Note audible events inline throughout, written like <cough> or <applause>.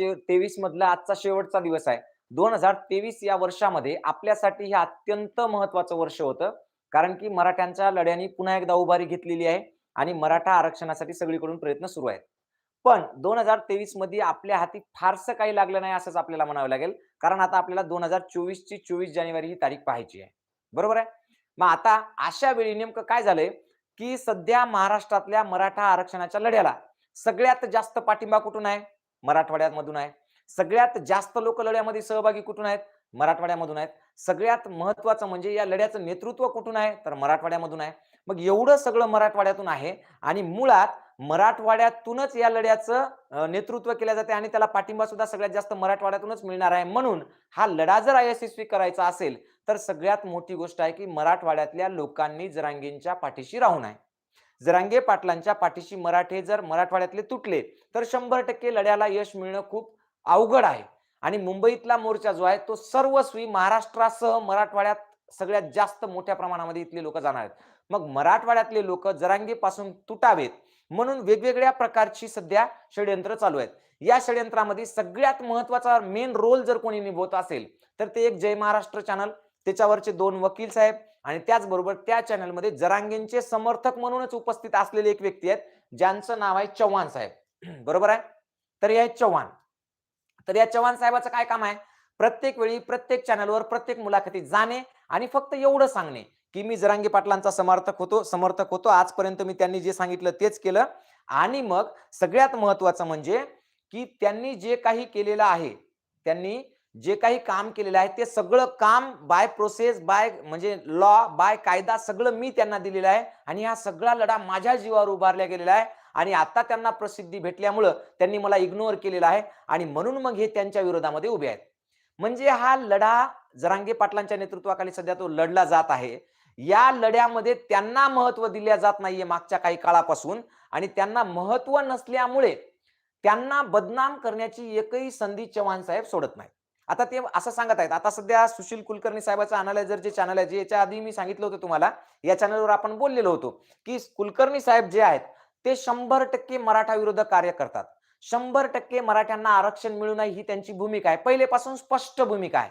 तेवीस मधला आजचा शेवटचा दिवस आहे. दोन हजार तेवीस या वर्षामध्ये आपल्यासाठी हे अत्यंत महत्वाचं वर्ष होतं. कारण की मराठ्यांच्या लढ्यांनी पुन्हा एकदा उभारी घेतलेली आहे आणि मराठा आरक्षणासाठी सगळीकडून प्रयत्न सुरू आहेत. पण दोन हजार तेवीसमध्ये आपल्या हाती फारसं काही लागलं नाही असंच आपल्याला म्हणावं लागेल. कारण आता आपल्याला दोन हजार चोवीस ची चोवीस जानेवारी ही तारीख पाहायची आहे. बरोबर आहे? मग आता अशा वेळी नेमकं काय झालंय की सध्या महाराष्ट्रातल्या मराठा आरक्षणाच्या लढ्याला सगळ्यात जास्त पाठिंबा कुठून आहे? मराठवाड्यामधून आहे. सगळ्यात जास्त लोक लढ्यामध्ये सहभागी कुठून आहेत? मराठवाड्यामधून आहेत. सगळ्यात महत्वाचं म्हणजे या लढ्याचं नेतृत्व कुठून आहे? तर मराठवाड्यामधून आहे. मग एवढं सगळं मराठवाड्यातून आहे आणि मुळात मराठवाड्यातूनच या लढ्याचं नेतृत्व केलं जाते आणि त्याला पाठिंबा सुद्धा सगळ्यात जास्त मराठवाड्यातूनच मिळणार आहे. म्हणून हा लढा जर यशस्वी करायचा असेल तर सगळ्यात मोठी गोष्ट आहे की मराठवाड्यातल्या लोकांनी जरांगेंच्या पाठीशी राहून आहे जरांगे पाटलांच्या पाठीशी मराठे जर मराठवाड्यातले तुटले तर शंभर टक्के लढ्याला यश मिळणं खूप अवघड आहे. आणि मुंबईतला मोर्चा जो आहे तो सर्वस्वी महाराष्ट्रासह मराठवाड्यात सगळ्यात जास्त मोठ्या प्रमाणामध्ये इथले लोक जाणार आहेत. मग मराठवाड्यातले लोक जरांगेपासून तुटावेत म्हणून वेगवेगळ्या प्रकारची सध्या षडयंत्र चालू आहेत. या षडयंत्रामध्ये सगळ्यात महत्त्वाचा मेन रोल जर कोणी निभवत असेल तर ते एक जय महाराष्ट्र चॅनल त्याच्यावरचे दोन वकील साहेब आणि त्याचबरोबर त्या चॅनलमध्ये जरांगेंचे समर्थक म्हणूनच उपस्थित असलेले एक व्यक्ती आहेत ज्यांचं नाव आहे चव्हाण साहेब. <clears throat> बरोबर आहे? तर हे आहेत चव्हाण. तर या चव्हाण साहेबाचं काय काम आहे? प्रत्येक वेळी प्रत्येक चॅनलवर प्रत्येक मुलाखतीत जाणे आणि फक्त एवढं सांगणे की मी जरांगी पाटलांचा समर्थक होतो समर्थक होतो. आजपर्यंत मी त्यांनी जे सांगितलं तेच केलं. आणि मग सगळ्यात महत्वाचं म्हणजे की त्यांनी जे काही केलेलं आहे त्यांनी जे काही काम केलेलं आहे ते सगळं काम बाय प्रोसेस बाय म्हणजे लॉ बाय कायदा सगळं मी त्यांना दिलेलं आहे आणि हा सगळा लढा माझ्या जीवावर उभारला गेलेला आहे आणि आता त्यांना प्रसिद्धी भेटल्यामुळं त्यांनी मला इग्नोर केलेला आहे आणि म्हणून मग हे त्यांच्या विरोधामध्ये उभे आहेत. म्हणजे हा लढा जरांगे पाटलांच्या नेतृत्वाखाली सध्या तो लढला जात आहे. या लढ्यामध्ये त्यांना महत्त्व दिल्या जात नाहीये मागच्या काही काळापासून आणि त्यांना महत्त्व नसल्यामुळे त्यांना बदनाम करण्याची एकही संधी चव्हाण साहेब सोडत नाही आता ते असं सांगत आहेत. आता सध्या सुशील कुलकर्णी साहेबाचं अनालायझर जे चॅनल आहे जे याच्या आधी मी सांगितलं होतं तुम्हाला या चॅनलवर आपण बोललेलो होतो की कुलकर्णी साहेब जे आहेत ते शंभर टक्के मराठा विरोधक कार्य करतात. शंभर टक्के मराठ्यांना आरक्षण मिळू नये ही त्यांची भूमिका आहे. पहिलेपासून स्पष्ट भूमिका आहे.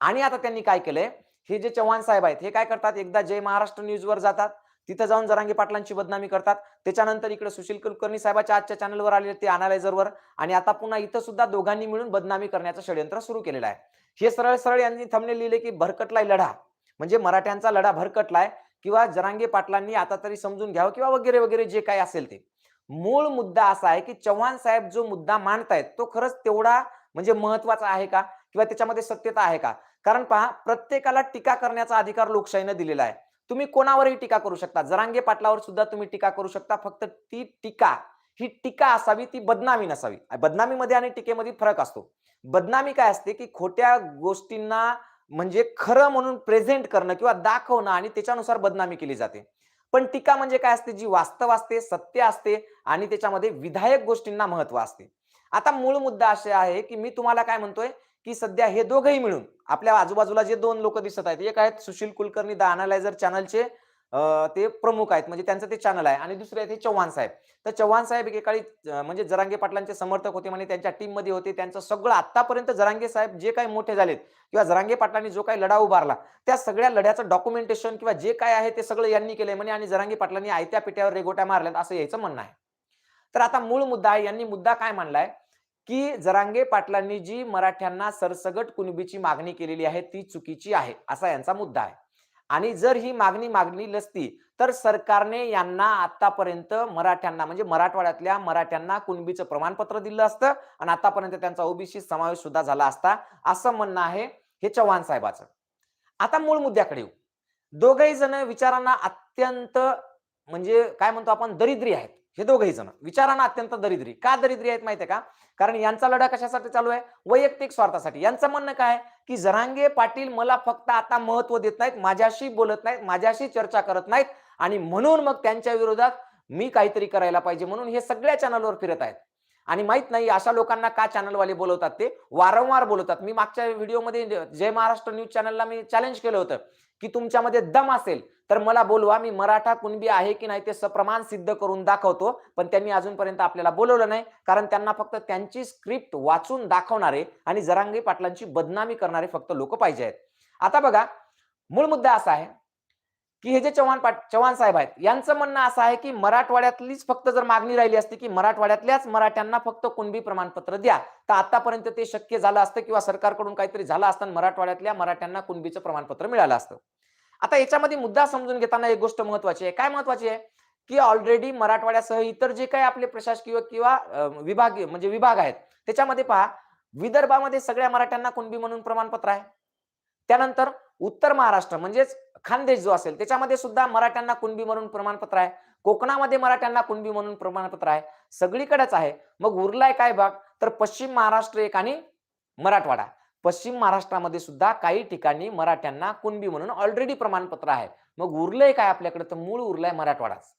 आणि आता त्यांनी काय केलंय? हे जे चव्हाण साहेब आहेत हे काय करतात? एकदा जय महाराष्ट्र न्यूजवर जातात. तिथं जाऊन जरांगे पाटलांची बदनामी करतात. त्याच्यानंतर इकडे सुशील कुलकर्णी साहेबाच्या आजच्या चॅनलवर आलेले ते अनालायझरवर आणि आता पुन्हा इथं सुद्धा दोघांनी मिळून बदनामी करण्याचं षडयंत्र सुरू केलेलं आहे. हे सरळ सरळ यांनी थमने लिहिले की भरकटलाय लढा. म्हणजे मराठ्यांचा लढा भरकटलाय किंवा जरांगे पाटलांनी आता तरी समजून घ्यावं किंवा वगैरे वगैरे जे काही असेल ते. मूळ मुद्दा असा आहे की चव्हाण साहेब जो मुद्दा मांडतायत तो खरंच तेवढा म्हणजे महत्त्वाचा आहे का? किंवा त्याच्यामध्ये सत्यता आहे का? कारण पहा प्रत्येकाला टीका करण्याचा अधिकार लोकशाहीनं दिलेला आहे. तुम्ही कोणावरही टीका करू शकता. जरांगे पाटलावर सुद्धा तुम्ही टीका करू शकता. फक्त ती टीका ही टीका असावी ती बदनामी नसावी. बदनामीमध्ये आणि टीकेमध्ये फरक असतो. बदनामी काय असते की खोट्या गोष्टींना म्हणजे खरं म्हणून प्रेझेंट करणं किंवा दाखवणं आणि त्याच्यानुसार बदनामी केली जाते. पण टीका म्हणजे काय असते? जी वास्तव असते सत्य असते आणि त्याच्यामध्ये विधायक गोष्टींना महत्त्व असते. आता मूळ मुद्दा असे आहे की मी तुम्हाला काय म्हणतोय? की सध्या हे दोघंही मिळून आपल्या आजूबाजूला जे दोन लोक दिसत आहेत एक आहेत सुशील कुलकर्णी द अनालायझर चॅनलचे ते प्रमुख आहेत म्हणजे त्यांचं ते चॅनल आहे आणि दुसरे आहेत हे चव्हाण साहेब. तर चव्हाण साहेब एकेकाळी म्हणजे जरांगे पाटलांचे समर्थक होते म्हणजे त्यांच्या टीममध्ये होते. त्यांचं सगळं आतापर्यंत जरांगे साहेब जे काही मोठे झालेत किंवा जरांगे पाटलांनी जो काही लढा उभारला त्या सगळ्या लढ्याचं डॉक्युमेंटेशन किंवा जे काय आहे ते सगळं यांनी केलंय म्हणे आणि जरांगे पाटलांनी आयत्या पिठ्यावर रेगोट्या मारल्यात असं यायचं म्हणणं आहे. तर आता मूळ मुद्दा आहे यांनी मुद्दा काय मांडलाय? की जरांगे पाटलांनी जी मराठ्यांना सरसगट कुणबीची मागणी केलेली आहे ती चुकीची आहे असा यांचा मुद्दा आहे. आणि जर ही मागणी मागणी नसती तर सरकारने यांना आतापर्यंत मराठ्यांना म्हणजे मराठवाड्यातल्या मराठ्यांना कुणबीचं प्रमाणपत्र दिलं असतं आणि आतापर्यंत त्यांचा ओबीसी समावेश सुद्धा झाला असता असं म्हणणं आहे हे चव्हाण साहेबाचं. आता मूळ मुद्द्याकडे येऊ. दोघही जण विचारांना अत्यंत म्हणजे काय म्हणतो आपण दरिद्री आहेत. हे दोघही जण. विचारांना अत्यंत दरिद्री. का दरिद्री आहेत माहितीये का? कारण यांचा लढा कशासाठी चालू आहे? वैयक्तिक स्वार्थासाठी. यांचं म्हणणं काय? की जरांगे पाटील मला फक्त आता महत्त्व देत नाहीत माझ्याशी बोलत नाहीत माझ्याशी चर्चा करत नाहीत आणि म्हणून मग त्यांच्या विरोधात मी काहीतरी करायला पाहिजे म्हणून हे सगळ्या चॅनलवर फिरत आहेत. आणि माहीत नाही अशा लोकांना का चॅनलवाले बोलवतात ते? वारंवार बोलवतात. मी मागच्या व्हिडिओमध्ये जय महाराष्ट्र न्यूज चॅनलला मी चॅलेंज केलं होतं. की तुमच्यामध्ये दम असेल तर मला बोलवा मी मराठा कुणबी आहे की नाही ते सप्रमाण सिद्ध करून दाखवतो. पण त्यांनी अजूनपर्यंत आपल्याला बोलवलं नाही कारण त्यांना फक्त त्यांची स्क्रिप्ट वाचून दाखवणारे आणि जरांगी पाटलांची बदनामी करणारे फक्त लोक पाहिजे आहेत. आता बघा मूळ मुद्दा असा आहे की हे जे चव्हाण पाट चव्हाण साहेब आहेत यांचं म्हणणं असं आहे की मराठवाड्यातलीच फक्त जर मागणी राहिली असती की मराठवाड्यातल्याच मराठ्यांना फक्त कुणबी प्रमाणपत्र द्या तर आतापर्यंत ते शक्य झालं असतं किंवा सरकारकडून काहीतरी झालं असतं आणि मराठवाड्यातल्या मराठ्यांना कुणबीचं प्रमाणपत्र मिळालं असतं. आता याच्यामध्ये मुद्दा समजून घेताना एक गोष्ट महत्वाची आहे. काय महत्वाची आहे? की ऑलरेडी मराठवाड्यासह इतर जे काही आपले प्रशासकीय किंवा अं, विभाग म्हणजे विभाग आहेत त्याच्यामध्ये पहा विदर्भामध्ये सगळ्या मराठ्यांना कुणबी म्हणून प्रमाणपत्र आहे. त्यानंतर उत्तर महाराष्ट्र म्हणजेच खानदेश जो असेल त्याच्यामध्ये सुद्धा मराठ्यांना कुणबी म्हणून प्रमाणपत्र आहे. कोकणामध्ये मराठ्यांना कुणबी म्हणून प्रमाणपत्र आहे. सगळीकडेच आहे. मग उरलाय काय भाग? तर पश्चिम महाराष्ट्र एक आणि मराठवाडा. पश्चिम महाराष्ट्रामध्ये सुद्धा काही ठिकाणी मराठ्यांना कुणबी म्हणून ऑलरेडी प्रमाणपत्र आहे. मग उरलंय काय आपल्याकडे? तर मूळ उरलाय मराठवाडाच.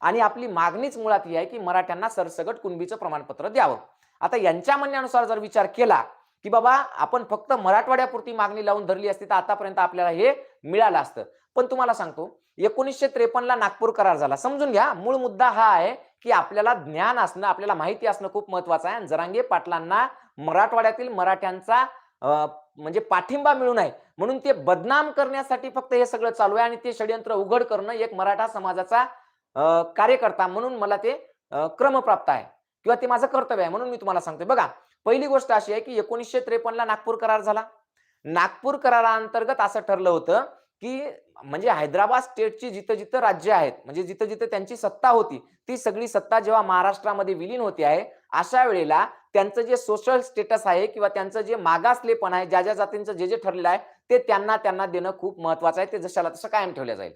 आणि आपली मागणीच मुळात ही आहे की मराठ्यांना सरसगट कुणबीचं प्रमाणपत्र द्यावं. आता यांच्या म्हणण्यानुसार जर विचार केला की बाबा आपण फक्त मराठवाड्यापुरती मागणी लावून धरली असती तर आतापर्यंत आपल्याला हे मिळालं असतं. पण तुम्हाला सांगतो एकोणीसशे त्रेपन्नला नागपूर करार झाला. समजून घ्या मूळ मुद्दा हा आहे की आपल्याला ज्ञान असणं आपल्याला माहिती असणं खूप महत्वाचं आहे. आणि जरांगे पाटलांना मराठवाड्यातील मराठ्यांचा म्हणजे पाठिंबा मिळू नये. म्हणून ते बदनाम करण्यासाठी फक्त हे सगळं चालू आहे आणि ते षडयंत्र उघड करणं एक मराठा समाजाचा कार्यकर्ता म्हणून मला ते क्रमप्राप्त आहे. किंवा ते माझं कर्तव्य आहे म्हणून मी तुम्हाला सांगतोय. बघा पहिली गोष्ट अशी आहे की एकोणीसशे त्रेपन्नला नागपूर करार झाला. नागपूर कराराअंतर्गत असं ठरलं होतं की म्हणजे हैदराबाद स्टेटची जिथं जिथं राज्य आहेत म्हणजे जिथं जिथं त्यांची सत्ता होती ती सगळी सत्ता जेव्हा महाराष्ट्रामध्ये विलीन होती आहे अशा वेळेला त्यांचं जे सोशल स्टेटस आहे किंवा त्यांचं जे मागासलेपण आहे ज्या ज्या जातींचं जे जे ठरलेलं आहे ते त्यांना त्यांना देणं खूप महत्वाचं आहे ते जशाला तसं कायम ठेवलं जाईल.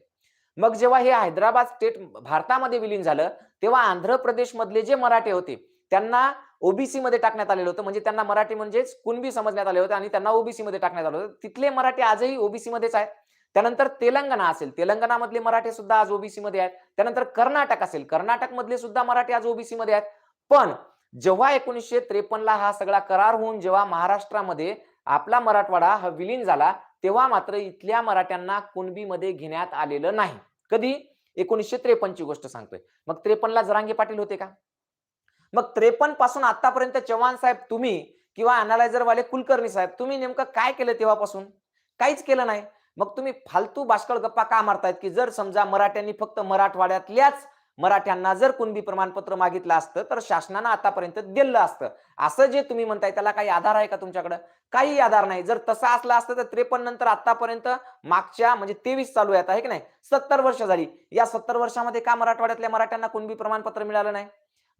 मग जेव्हा हे हैदराबाद स्टेट भारतामध्ये विलीन झालं तेव्हा आंध्र प्रदेश मधले जे मराठे होते त्यांना ओबीसी मध्ये टाकण्यात आलेलं होतं. म्हणजे त्यांना मराठी म्हणजेच कुणबी समजण्यात आले होते आणि त्यांना ओबीसी मध्ये टाकण्यात आलं होतं. तिथले मराठी आजही ओबीसी मध्येच आहेत. त्यानंतर तेलंगणा असेल. तेलंगणामधले मराठी सुद्धा आज ओबीसी मध्ये आहेत. त्यानंतर कर्नाटक असेल. कर्नाटक मधले सुद्धा मराठी आज ओबीसी मध्ये आहेत. पण जेव्हा एकोणीसशे त्रेपन्नला हा सगळा करार होऊन जेव्हा महाराष्ट्रामध्ये आपला मराठवाडा हा विलीन झाला तेव्हा मात्र इथल्या मराठ्यांना कुणबीमध्ये घेण्यात आलेलं नाही. कधी? एकोणीसशे त्रेपन्नची गोष्ट सांगतोय. मग त्रेपन्नला जरांगे पाटील होते का? मग त्रेपन्नपासून आतापर्यंत चव्हाण साहेब तुम्ही किंवा अनालायझर वाले कुलकर्णी साहेब तुम्ही नेमकं काय केलं तेव्हापासून? काहीच केलं नाही. मग तुम्ही फालतू बाष्कळ गप्पा का मारतायत की जर समजा मराठ्यांनी फक्त मराठवाड्यातल्याच मराठ्यांना जर कुणबी प्रमाणपत्र मागितलं असतं तर शासनानं आतापर्यंत दिलं असतं. असं जे तुम्ही म्हणताय त्याला काही आधार आहे का तुमच्याकडे? काही आधार नाही. जर तसं असलं असतं तर त्रेपन्न नंतर आतापर्यंत मागच्या म्हणजे तेवीस चालू आहेत आहे की नाही? सत्तर वर्ष झाली. या सत्तर वर्षामध्ये का मराठवाड्यातल्या मराठ्यांना कुणबी प्रमाणपत्र मिळालं नाही?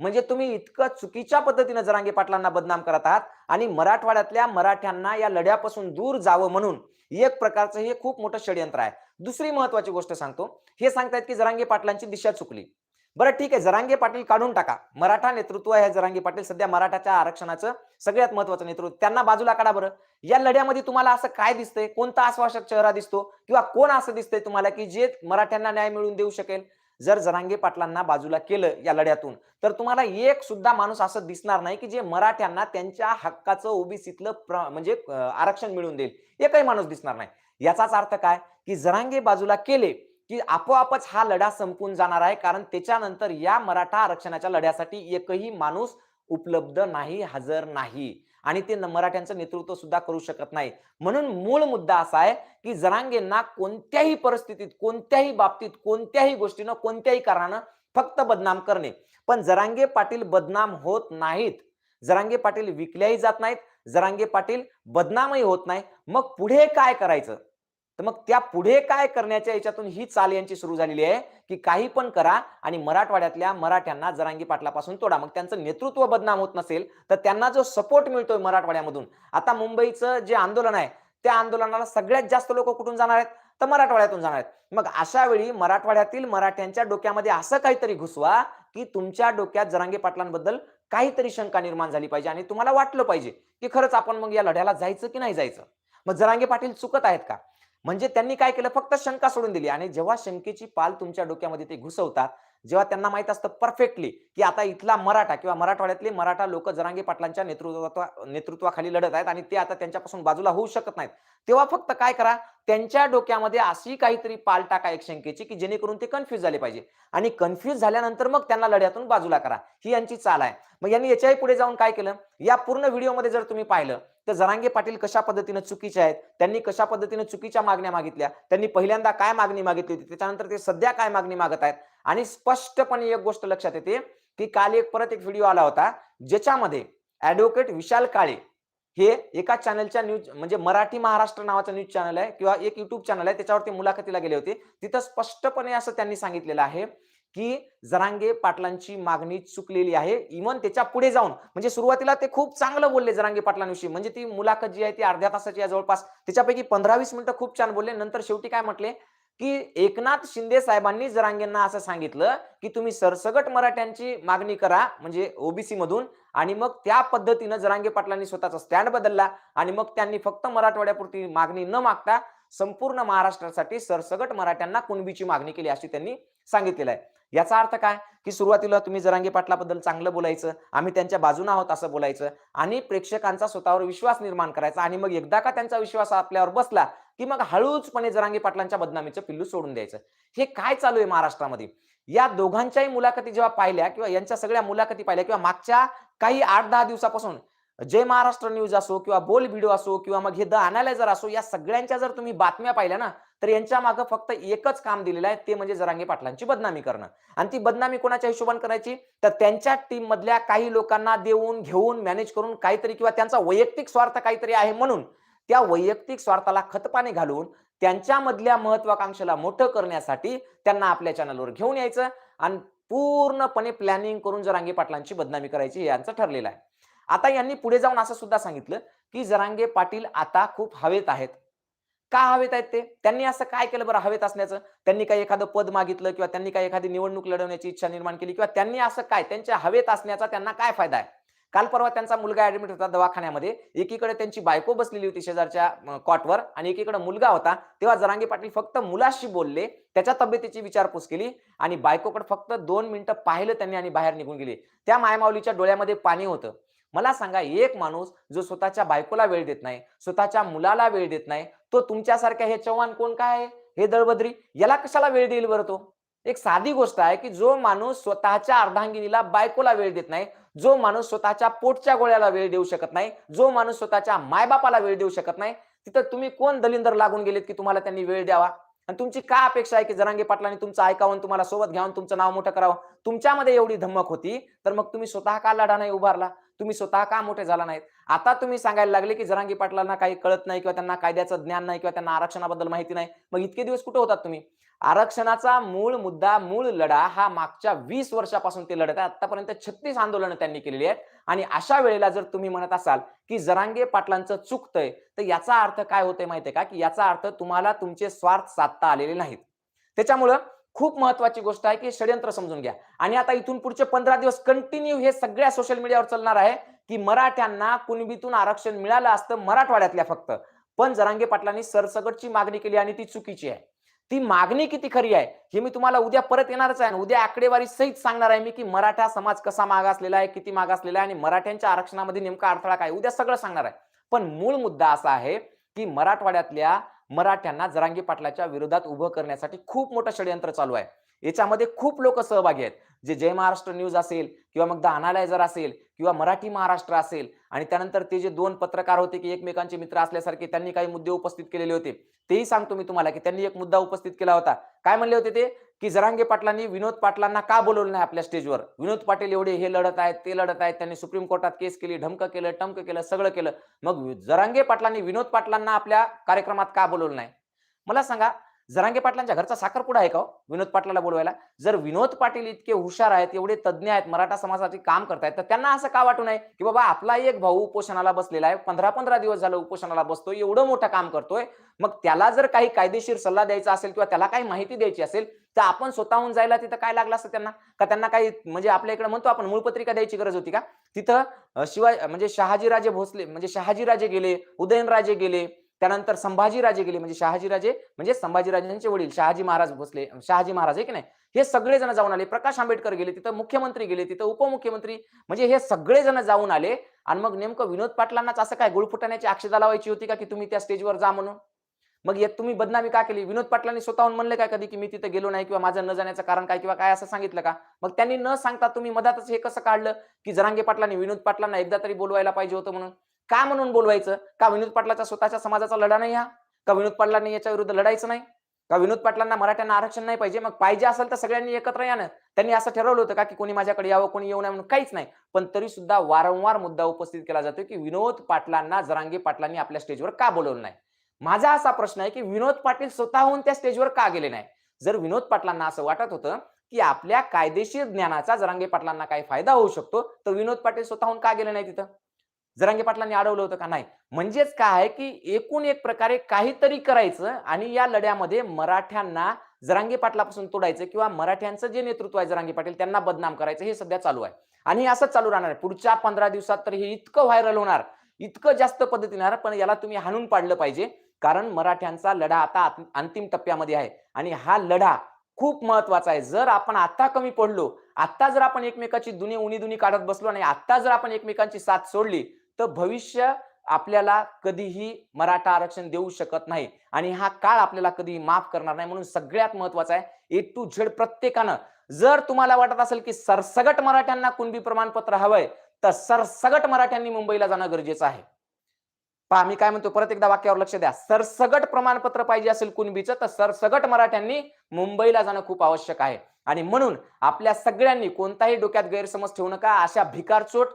म्हणजे तुम्ही इतकं चुकीच्या पद्धतीनं जरांगे पाटलांना बदनाम करत आहात आणि मराठवाड्यातल्या मराठ्यांना या लढ्यापासून दूर जावं म्हणून एक प्रकारचं हे खूप मोठं षडयंत्र आहे. दुसरी महत्वाची गोष्ट सांगतो. हे सांगतायत की जरांगे पाटलांची दिशा चुकली. बरं ठीक आहे. जरांगे पाटील काढून टाका. मराठा नेतृत्व आहे जरांगे पाटील. सध्या मराठाच्या आरक्षणाचं सगळ्यात महत्वाचं नेतृत्व. त्यांना बाजूला काढा बरं. या लढ्यामध्ये तुम्हाला असं काय दिसतंय? कोणता आश्वासक चेहरा दिसतो? किंवा कोण असं दिसतंय तुम्हाला की जे मराठ्यांना न्याय मिळवून देऊ शकेल? जर जरांगे पाटलांना बाजूला केलं या लढ्यातून तर तुम्हाला एक सुद्धा माणूस असं दिसणार नाही की जे मराठ्यांना त्यांच्या हक्काचं ओबीसीतलं प्र- म्हणजे आरक्षण मिळवून देईल. एकही माणूस दिसणार नाही. याचाच अर्थ काय? की जरांगे बाजूला केले की आपोआपच हा लढा संपून जाणार आहे कारण त्याच्यानंतर या मराठा आरक्षणाच्या लढ्यासाठी एकही माणूस उपलब्ध नाही हजर नाही. आणि ते मराठ्यांचं नेतृत्व सुद्धा करू शकत नाही. म्हणून मूळ मुद्दा असा आहे की जरांगेंना कोणत्याही परिस्थितीत कोणत्याही बाबतीत कोणत्याही गोष्टीनं कोणत्याही कारणानं फक्त बदनाम करणे. पण जरांगे पाटील बदनाम होत नाहीत. जरांगे पाटील विकल्याही जात नाहीत. जरांगे पाटील बदनामही होत नाही. मग पुढे काय करायचं? तर मग त्या पुढे काय करण्याच्या याच्यातून ही चाल यांची सुरू झालेली आहे की काही पण करा आणि मराठवाड्यातल्या मराठ्यांना जरांगी पाटलापासून तोडा. मग त्यांचं नेतृत्व बदनाम होत नसेल तर त्यांना जो सपोर्ट मिळतोय मराठवाड्यामधून आता मुंबईचं जे आंदोलन आहे त्या आंदोलनाला सगळ्यात जास्त लोक कुठून जाणार आहेत? तर मराठवाड्यातून जाणार आहेत. मग अशा वेळी मराठवाड्यातील मराठ्यांच्या डोक्यामध्ये असं काहीतरी घुसवा की तुमच्या डोक्यात जरांगे पाटलांबद्दल काहीतरी शंका निर्माण झाली पाहिजे आणि तुम्हाला वाटलं पाहिजे की खरंच आपण मग या लढ्याला जायचं की नाही जायचं? मग जरांगे पाटील चुकत आहेत का? म्हणजे त्यांनी काय केलं? फक्त शंका सोडून दिली. आणि जेव्हा शंकेची पाल तुमच्या डोक्यामध्ये ते घुसवतात जेव्हा त्यांना माहीत असतं परफेक्टली की आता इथला मराठा किंवा मराठवाड्यातले मराठा लोक जरांगे पाटलांच्या नेतृत्वा नेतृत्वाखाली लढत आहेत आणि ते आता त्यांच्यापासून बाजूला होऊ शकत नाहीत. तेव्हा फक्त काय करा? त्यांच्या डोक्यामध्ये अशी काहीतरी पाल टाका एक शंकेची की जेणेकरून ते कन्फ्युज झाले पाहिजे. आणि कन्फ्युज झाल्यानंतर मग त्यांना लढ्यातून बाजूला करा. ही यांची चाल आहे. मग यांनी याच्याही पुढे जाऊन काय केलं? या पूर्ण व्हिडिओमध्ये जर तुम्ही पाहिलं तर जरांगे पाटील कशा पद्धतीनं चुकीचे आहेत? त्यांनी कशा पद्धतीनं चुकीच्या मागण्या मागितल्या? त्यांनी पहिल्यांदा काय मागणी मागितली होती? त्याच्यानंतर ते सध्या काय मागणी मागत आहेत? आणि स्पष्टपणे एक गोष्ट लक्षात येते की काल एक परत एक व्हिडिओ आला होता ज्याच्यामध्ये ऍडव्होकेट विशाल काळे हे एका चॅनलच्या न्यूज म्हणजे मराठी महाराष्ट्र नावाचं न्यूज चॅनल आहे किंवा एक युट्यूब चॅनल आहे त्याच्यावरती मुलाखतीला गेले होते. तिथं स्पष्टपणे असं त्यांनी सांगितलेलं आहे की जरांगे पाटलांची मागणी चुकलेली आहे. इव्हन त्याच्या पुढे जाऊन म्हणजे सुरुवातीला ते खूप चांगलं बोलले जरांगे पाटलांविषयी. म्हणजे ती मुलाखत जी आहे ती अर्ध्या तासाची आहे जवळपास. त्याच्यापैकी पंधरा वीस मिनिटं खूप छान बोलले. नंतर शेवटी काय म्हटले? की एकनाथ शिंदे साहेबांनी जरांगेंना असं सांगितलं की तुम्ही सरसगट मराठ्यांची मागणी करा म्हणजे ओबीसी मधून. आणि मग त्या पद्धतीनं जरांगे पाटलांनी स्वतःचा स्टँड बदलला आणि मग त्यांनी फक्त मराठवाड्यापुरती मागणी न मागता संपूर्ण महाराष्ट्रासाठी सरसगट मराठ्यांना कुणबीची मागणी केली अशी त्यांनी सांगितलेलं आहे. याचा अर्थ काय? की सुरुवातीला तुम्ही जरांगे पाटलाबद्दल चांगलं बोलायचं आम्ही त्यांच्या बाजूने आहोत असं बोलायचं आणि प्रेक्षकांचा स्वतःवर विश्वास निर्माण करायचा आणि मग एकदा का त्यांचा विश्वास आपल्यावर बसला की मग हळूचपणे जरांगे पाटलांच्या बदनामीचं पिल्लू सोडून द्यायचं. हे काय चालू आहे महाराष्ट्रामध्ये? या दोघांच्याही मुलाखती जेव्हा पाहिल्या किंवा यांच्या सगळ्या मुलाखती पाहिल्या किंवा मागच्या काही आठ दहा दिवसापासून जय महाराष्ट्र न्यूज असो किंवा बोल व्हिडिओ असो किंवा मग हे द अनालायझर असो या सगळ्यांच्या जर तुम्ही बातम्या पाहिल्या ना तर यांच्या मागे फक्त एकच काम दिलेलं आहे ते म्हणजे जरांगे पाटलांची बदनामी करणं. आणि ती बदनामी कोणाच्या हिशोबाने करायची? तर त्यांच्या टीम मधल्या काही लोकांना देऊन घेऊन मॅनेज करून काहीतरी किंवा त्यांचा वैयक्तिक स्वार्थ काहीतरी आहे म्हणून त्या वैयक्तिक स्वार्थाला खतपाने घालून त्यांच्यामधल्या महत्वाकांक्षेला मोठं करण्यासाठी त्यांना आपल्या चॅनलवर घेऊन यायचं. आणि पूर्णपणे प्लॅनिंग करून जरांगे पाटलांची बदनामी करायची यांचं ठरलेलं आहे. आता यांनी पुढे जाऊन असं सुद्धा सांगितलं की जरांगे पाटील आता खूप हवेत आहेत. का हवेत आहेत ते? त्यांनी असं काय केलं बरं हवेत असण्याचं? त्यांनी काही एखादं पद मागितलं किंवा त्यांनी काही एखादी निवडणूक लढवण्याची इच्छा निर्माण केली किंवा त्यांनी असं काय? त्यांच्या हवेत असण्याचा त्यांना काय फायदा आहे? काल परवा त्यांचा मुलगा ऍडमिट होता दवाखान्यामध्ये. एकीकडे त्यांची बायको बसलेली होती शेजारच्या कॉटवर आणि एकीकडे मुलगा होता. तेव्हा जरांगे पाटील फक्त मुलाशी बोलले त्याच्या तब्येतीची विचारपूस केली आणि बायकोकडे फक्त दोन मिनिटं पाहिलं त्यांनी आणि बाहेर निघून गेले. त्या मायमावलीच्या डोळ्यामध्ये पाणी होतं. मला सांगा एक माणूस जो स्वतःच्या बायकोला वेळ देत नाही स्वतःच्या मुलाला वेळ देत नाही तो तुमच्यासारख्या हे चव्हाण कोण काय आहे? हे दळबद्री? याला कशाला वेळ देईल बरं तो? एक साधी गोष्ट आहे की जो माणूस स्वतःच्या अर्धांगिनीला बायकोला वेळ देत नाही जो माणूस स्वतःच्या पोटच्या गोळ्याला वेळ देऊ शकत नाही जो माणूस स्वतःच्या मायबापाला वेळ देऊ शकत नाही तिथं तुम्ही कोण दलिंदर लागून गेलेत की तुम्हाला त्यांनी वेळ द्यावा? आणि तुमची काय अपेक्षा आहे की जरांगे पाटलांनी तुमचं ऐकावून तुम्हाला सोबत घ्यावून तुमचं नाव मोठं करावं? तुमच्यामध्ये एवढी धमक होती तर मग तुम्ही स्वतः का लढा नाही उभारला? तुम्ही स्वतः का मोठे झाला नाहीत? आता तुम्ही सांगायला लागले की जरांगी पाटलांना काही कळत नाही किंवा त्यांना कायद्याचं ज्ञान नाही किंवा त्यांना आरक्षणाबद्दल माहिती नाही. मग इतके दिवस कुठे होतात तुम्ही? आरक्षणाचा मूळ मुद्दा मूळ लढा हा मागच्या वीस वर्षापासून ते लढत आहे. आतापर्यंत छत्तीस आंदोलनं त्यांनी केलेली आहेत. आणि अशा वेळेला जर तुम्ही म्हणत असाल की जरांगे पाटलांचं चुकतंय तर याचा अर्थ काय होतंय माहितीये का? की याचा अर्थ तुम्हाला तुमचे स्वार्थ साधता आलेले नाहीत. त्याच्यामुळं खूप महत्वाची गोष्ट आहे की षडयंत्र समजून घ्या. आणि आता इथून पुढचे पंधरा दिवस कंटिन्यू हे सगळ्या सोशल मीडियावर चालणार आहे की मराठ्यांना कुणबीतून आरक्षण मिळालं असतं मराठवाड्यातल्या फक्त. पण जरांगे पाटलांनी सरसगटची मागणी केली आणि ती चुकीची आहे. ती मागणी किती खरी आहे हे मी तुम्हाला उद्या परत येणारच आहे उद्या आकडेवारी सहित सांगणार आहे मी की मराठा समाज कसा मागासलेला आहे किती मागासलेला आहे आणि मराठ्यांच्या आरक्षणामध्ये नेमका अडथळा काय उद्या सगळं सांगणार आहे. पण मूळ मुद्दा असा आहे की मराठवाड्यातल्या मराठ्यांना जरांगी पाटलाच्या विरोधात उभं करण्यासाठी खूप मोठं षडयंत्र चालू आहे. याच्यामध्ये खूप लोक सहभागी आहेत. जे जय महाराष्ट्र न्यूज असेल किंवा मग द अनालायझर असेल किंवा मराठी महाराष्ट्र असेल आणि त्यानंतर ते जे दोन पत्रकार होते की एकमेकांचे मित्र असल्यासारखे त्यांनी काही मुद्दे उपस्थित केलेले होते. तेही सांगतो मी तुम्हाला की त्यांनी एक मुद्दा उपस्थित केला होता. काय म्हणले होते ते? की जरांगे पाटलांनी विनोद पाटलांना का बोलवलं नाही आपल्या स्टेजवर? विनोद पाटील एवढे हे लढत आहेत ते लढत आहेत त्यांनी सुप्रीम कोर्टात केस केली ढमक केलं टमक केलं सगळं केलं. मग जरांगे पाटलांनी विनोद पाटलांना आपल्या कार्यक्रमात का बोलवलं नाही? मला सांगा जरांगे पाटलांच्या घरचा साखरपुडा आहे का हो? विनोद पाटलाला बोलवायला. जर विनोद पाटील इतके हुशार आहेत एवढे तज्ज्ञ आहेत मराठा समाजासाठी काम करतायत तर त्यांना असं का वाटू नये? की बाबा आपला एक भाऊ उपोषणाला बसलेला आहे पंधरा पंधरा दिवस झालं उपोषणाला बसतोय एवढं मोठं काम करतोय मग त्याला जर काही कायदेशीर सल्ला द्यायचा असेल किंवा त्याला काही माहिती द्यायची असेल तर आपण स्वतःहून जायला तिथं काय लागलं असतं त्यांना? का त्यांना काही म्हणजे आपल्या इकडे म्हणतो आपण मूळपत्रिका द्यायची गरज होती का? तिथं शिवाय म्हणजे शहाजीराजे भोसले म्हणजे शहाजीराजे गेले उदयनराजे गेले त्यानंतर संभाजीराजे गेले म्हणजे शहाजीराजे म्हणजे संभाजीराजांचे वडील शहाजी महाराज भोसले शहाजी महाराज आहे की नाही? हे सगळे जण जाऊन आले. प्रकाश आंबेडकर गेले तिथं मुख्यमंत्री गेले तिथं उपमुख्यमंत्री म्हणजे हे सगळे जण जाऊन आले. आणि मग नेमकं विनोद पाटलांनाच असं काय गुळफुटाण्याची अक्षता लावायची होती का की तुम्ही त्या स्टेजवर जा म्हणून? मग यात तुम्ही बदनामी का केली? विनोद पाटलांनी स्वतःहून म्हणले काय कधी की मी तिथे गेलो नाही किंवा माझं न जाण्याचं कारण काय किंवा काय असं सांगितलं का? मग त्यांनी न सांगता तुम्ही मधातच हे कसं काढलं की जरांगे पाटलांनी विनोद पाटलांना एकदा तरी बोलवायला पाहिजे होतं म्हणून? का म्हणून बोलवायचं? का विनोद पाटलाचा स्वतःच्या समाजाचा लढा नाही हा? का विनोद पाटलांनी याच्या विरुद्ध लढायचं नाही? का विनोद पाटलांना मराठ्यांना आरक्षण नाही पाहिजे? मग पाहिजे असेल तर सगळ्यांनी एकत्र या ना त्यांनी असं ठरवलं होतं का की कोणी माझ्याकडे यावं कोणी येऊ नये म्हणून? काहीच नाही. पण तरी सुद्धा वारंवार मुद्दा उपस्थित केला जातो की विनोद पाटलांना जरांगे पाटलांनी आपल्या स्टेजवर का बोलवलं नाही? माझा असा प्रश्न आहे की विनोद पाटील स्वतःहून त्या स्टेजवर का गेले नाही? जर विनोद पाटलांना असं वाटत होतं की आपल्या कायदेशीर ज्ञानाचा जरांगे पाटलांना काही फायदा होऊ शकतो तर विनोद पाटील स्वतःहून का गेले नाही तिथं? जरांगे पाटलांनी अडवलं होतं का? नाही. म्हणजेच काय आहे की एकूण एक प्रकारे काहीतरी करायचं आणि या लढ्यामध्ये मराठ्यांना जरांगे पाटलापासून तोडायचं किंवा मराठ्यांचं जे नेतृत्व आहे जरांगे पाटील त्यांना बदनाम करायचं हे सध्या चालू आहे. आणि असं असंच चालू राहणार आहे. पुढच्या पंधरा दिवसात तर हे इतकं व्हायरल होणार इतकं जास्त पद्धतीने होणार पण याला तुम्ही हाणून पाडलं पाहिजे. कारण मराठ्यांचा लढा आता अंतिम टप्प्यामध्ये आहे. आणि हा लढा खूप महत्त्वाचा आहे. जर आपण आता कमी पडलो आता जर आपण एकमेकाची दुनी उनी दुनी काढत बसलो आणि आता जर आपण एकमेकांची साथ सोडली तर भविष्य आपल्याला कधीही मराठा आरक्षण देऊ शकत नाही. आणि हा काळ आपल्याला कधीही माफ करणार नाही म्हणून सगळ्यात महत्त्वाचा आहे ए टू झेड प्रत्येकानं जर तुम्हाला वाटत असेल की सरसगट मराठ्यांना कुणबी प्रमाणपत्र हवंय तर सरसगट मराठ्यांनी मुंबईला जाणं गरजेचं आहे. पहा मी काय म्हणतो परत एकदा वाक्यावर लक्ष द्या. सरसगट प्रमाणपत्र पाहिजे असेल कुणबीचं तर सरसगट मराठ्यांनी मुंबईला जाणं खूप आवश्यक आहे. आणि म्हणून आपल्या सगळ्यांनी कोणताही डोक्यात गैरसमज ठेवू नका अशा भिकारचोट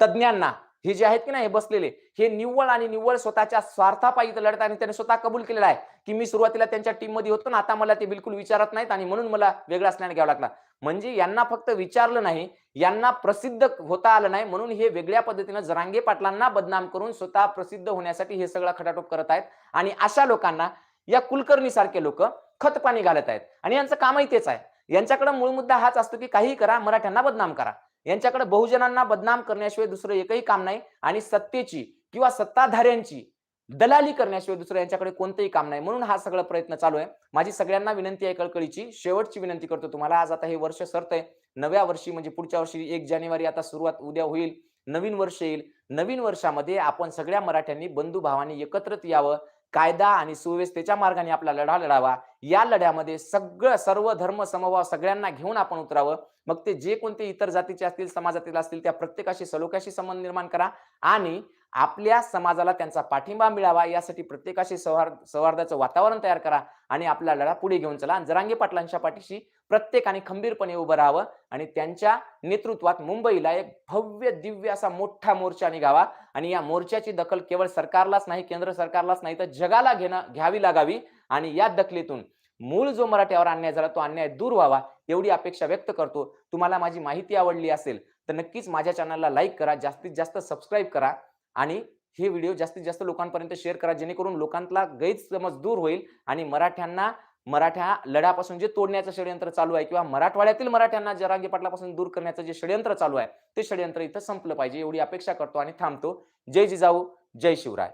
तज्ज्ञांना हे जे आहेत की नाही हे बसलेले हे निव्वळ आणि निव्वळ स्वतःच्या स्वार्थापायी इथं लढत आणि त्यांनी स्वतः कबूल केलेला आहे की मी सुरुवातीला त्यांच्या टीममध्ये होतो ना आता मला ते बिलकुल विचारत नाहीत आणि म्हणून मला वेगळा स्टँड घ्यावा लागला. म्हणजे यांना फक्त विचारलं नाही यांना प्रसिद्ध होता आलं नाही म्हणून हे वेगळ्या पद्धतीनं जरांगे पाटलांना बदनाम करून स्वतः प्रसिद्ध होण्यासाठी हे सगळं खटाटोप करत आहेत. आणि अशा लोकांना या कुलकर्णी सारखे लोक खत पाणी घालत आहेत. आणि यांचं कामही तेच आहे. यांच्याकडे मूळ मुद्दा हाच असतो की काही करा मराठ्यांना बदनाम करा. यांच्याकडे बहुजनांना बदनाम करण्याशिवाय दुसरं एकही काम नाही. आणि सत्तेची किंवा सत्ताधाऱ्यांची दलाली करण्याशिवाय दुसरं यांच्याकडे कोणतंही काम नाही. म्हणून हा सगळा प्रयत्न चालू आहे. माझी सगळ्यांना विनंती आहे कळकळीची. शेवटची विनंती करतो तुम्हाला. आज आता हे वर्ष सरत नव्या वर्षी म्हणजे पुढच्या वर्षी एक जानेवारी आता सुरुवात उद्या होईल. नवीन वर्ष येईल. नवीन वर्षामध्ये आपण सगळ्या मराठ्यांनी बंधुभावाने एकत्रित यावं. कायदा आणि सुव्यवस्थेच्या मार्गाने आपला लढा लढावा. या लढ्यामध्ये सगळं सर्व धर्म समभाव सगळ्यांना घेऊन आपण उतरावं. मग ते जे कोणते इतर जातीचे असतील समाजातील असतील त्या प्रत्येकाशी सलोख्याशी संबंध निर्माण करा आणि आपल्या समाजाला त्यांचा पाठिंबा मिळावा. यासाठी प्रत्येकाशी सौहार्द सौहार्दाचं वातावरण तयार करा आणि आपला लढा पुढे घेऊन चला. आणि जरांगे पाटलांच्या पाठीशी प्रत्येकाने खंबीरपणे उभं राहावं आणि त्यांच्या नेतृत्वात मुंबईला एक भव्य दिव्य असा मोठा मोर्चा निघावा. आणि या मोर्चाची दखल केवळ सरकारलाच नाही केंद्र सरकारलाच नाही तर जगाला घेणं घ्यावी लागावी. आणि या दखलेतून मूळ जो मराठ्यावर अन्याय झाला तो अन्याय दूर व्हावा एवढी अपेक्षा व्यक्त करतो. तुम्हाला माझी माहिती आवडली असेल तर नक्कीच माझ्या चॅनलला लाईक करा जास्तीत जास्त सबस्क्राईब करा. आणि हे व्हिडिओ जास्तीत जास्त लोकांपर्यंत शेअर करा जेणेकरून लोकांना गैरसमज दूर होईल आणि मराठ्यांना मराठ्या लढ्यापासून जे तोडण्याचं षडयंत्र चालू आहे किंवा मराठवाड्यातील मराठ्यांना जरांगे पाटलापासून दूर करण्याचं जे षडयंत्र चालू आहे ते षडयंत्र इथं संपलं पाहिजे एवढी अपेक्षा करतो आणि थांबतो. जय जिजाऊ जय शिवराय.